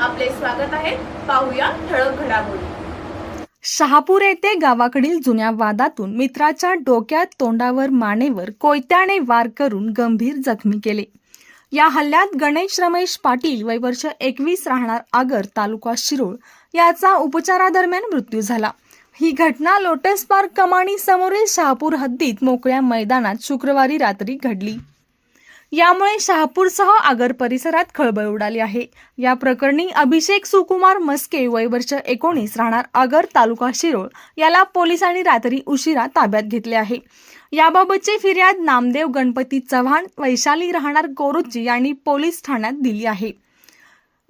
आपले स्वागत आहे. पाहूया ठळक घडामोडी. शहापूर येथे गावाकडील जुन्या वादातून मित्राच्या डोक्यात तोंडावर मानेवर कोयत्याने वार करून गंभीर जखमी केले. या हल्ल्यात गणेश रमेश पाटील वय वर्ष एकवीस राहणार आगर तालुका शिरोळ याचा उपचारादरम्यान मृत्यू झाला. ही घटना लोटस पार्क कमानी समोरील शहापूर हद्दीत मोकळ्या मैदानात शुक्रवारी रात्री घडली. यामुळे शहापूरसह आगर परिसरात खळबळ उडाली आहे. या प्रकरणी अभिषेक सुकुमार मस्के वय वर्ष एकोणीस राहणार आगर तालुका शिरोळ याला पोलिसांनी रात्री उशिरा ताब्यात घेतले आहे. याबाबतची फिर्याद नामदेव गणपती चव्हाण वैशाली राहणार कोरुची यांनी पोलीस ठाण्यात दिली आहे.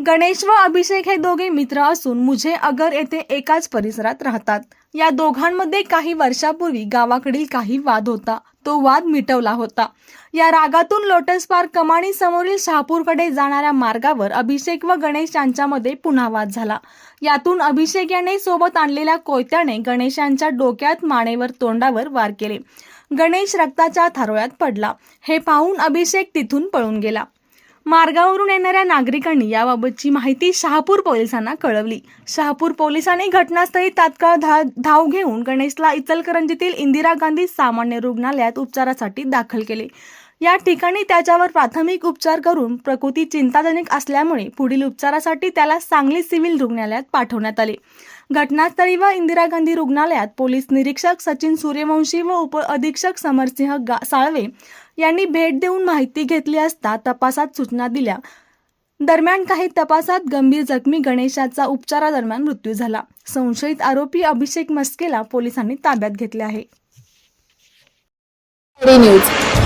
गणेश व अभिषेक हे दोघे मित्र असून मुझे अगर येथे एकाच परिसरात राहतात. या दोघांमध्ये काही वर्षापूर्वी गावाकडील काही वाद होता. तो वाद मिटवला होता. या रागातून लोटस पार्क कमाणी समोरील शहापूरकडे जाणाऱ्या मार्गावर अभिषेक व गणेश यांच्यामध्ये पुन्हा वाद झाला. यातून अभिषेक याने सोबत आणलेल्या कोयत्याने गणेशांच्या डोक्यात मानेवर तोंडावर वार केले. गणेश रक्ताच्या थारोळ्यात पडला. हे पाहून अभिषेक तिथून पळून गेला. मार्गावरून येणाऱ्या नागरिकांनी याबाबतची माहिती शहापूर पोलिसांना कळवली. शहापूर पोलिसांनी घटनास्थळी तात्काळ धा धाव घेऊन गणेशला इचलकरंजीतील इंदिरा गांधी सामान्य रुग्णालयात उपचारासाठी दाखल केले. या ठिकाणी त्याच्यावर प्राथमिक उपचार करून प्रकृती चिंताजनक असल्यामुळे पुढील उपचारासाठी त्याला सांगली सिव्हिल रुग्णालयात पाठवण्यात आले. घटनास्थळी व इंदिरा गांधी रुग्णालयात पोलीस निरीक्षक सचिन सूर्यवंशी व उप अधीक्षक समरसिंह गा- साळवे यांनी भेट देऊन माहिती घेतली असता तपासात सूचना दिल्या. दरम्यान काही तपासात गंभीर जखमी गणेशाचा उपचारादरम्यान मृत्यू झाला. संशयित आरोपी अभिषेक मस्केला पोलिसांनी ताब्यात घेतले आहे. न्यूज